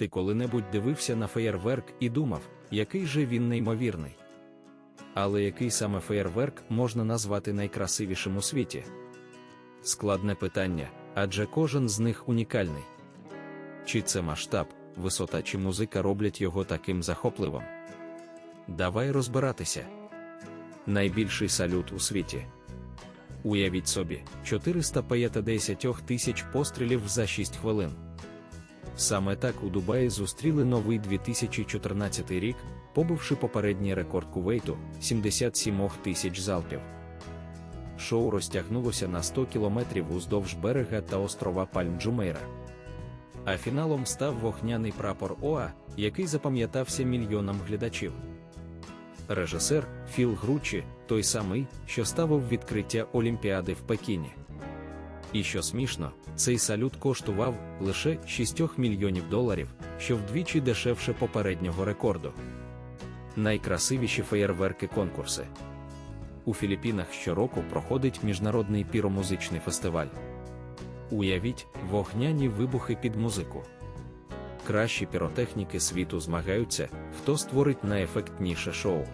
Ти коли-небудь дивився на феєрверк і думав, який же він неймовірний. Але який саме феєрверк можна назвати найкрасивішим у світі? Складне питання, адже кожен з них унікальний. Чи це масштаб, висота чи музика роблять його таким захопливим? Давай розбиратися. Найбільший салют у світі. Уявіть собі, 450 тисяч пострілів за 6 хвилин. Саме так у Дубаї зустріли новий 2014 рік, побивши попередній рекорд Кувейту 77 тисяч залпів. Шоу розтягнулося на 100 кілометрів уздовж берега та острова Пальм-Джумейра. А фіналом став вогняний прапор ОА, який запам'ятався мільйонам глядачів. Режисер Філ Гручі, той самий, що ставив відкриття Олімпіади в Пекіні. І що смішно, цей салют коштував лише 6 мільйонів доларів, що вдвічі дешевше попереднього рекорду. Найкрасивіші феєрверки конкурси. У Філіппінах щороку проходить міжнародний піромузичний фестиваль. Уявіть, вогняні вибухи під музику. Кращі піротехніки світу змагаються, хто створить найефектніше шоу.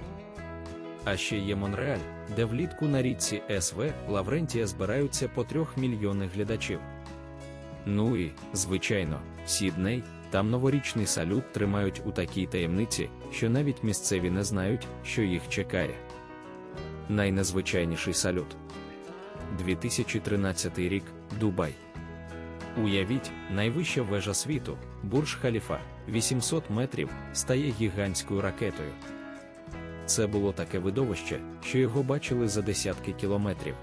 А ще є Монреаль, де влітку на річці СВ Лаврентія збираються по трьох мільйони глядачів. Ну і, звичайно, Сідней, там новорічний салют тримають у такій таємниці, що навіть місцеві не знають, що їх чекає. Найнезвичайніший салют 2013 рік Дубай. Уявіть, найвища вежа світу, Бурж Халіфа, 800 метрів, стає гігантською ракетою. Це було таке видовище, що його бачили за десятки кілометрів.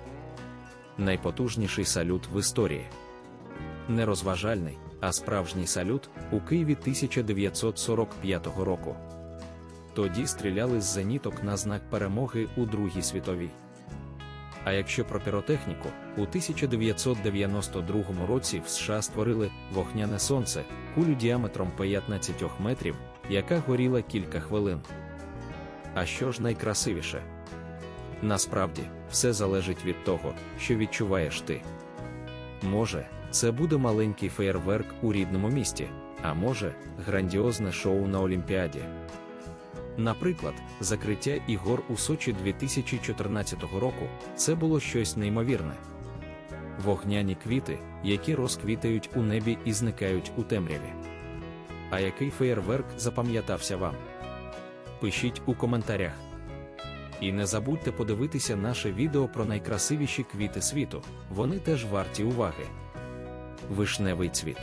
Найпотужніший салют в історії. Не розважальний, а справжній салют у Києві 1945 року. Тоді стріляли з зеніток на знак перемоги у Другій світовій. А якщо про піротехніку, у 1992 році в США створили вогняне сонце, кулю діаметром 15 метрів, яка горіла кілька хвилин. А що ж найкрасивіше? Насправді, все залежить від того, що відчуваєш ти. Може, це буде маленький феєрверк у рідному місті, а може, грандіозне шоу на Олімпіаді. Наприклад, закриття ігор у Сочі 2014 року це було щось неймовірне. Вогняні квіти, які розквітають у небі і зникають у темряві. А який феєрверк запам'ятався вам? Пишіть у коментарях. І не забудьте подивитися наше відео про найкрасивіші квіти світу, вони теж варті уваги. Вишневий цвіт.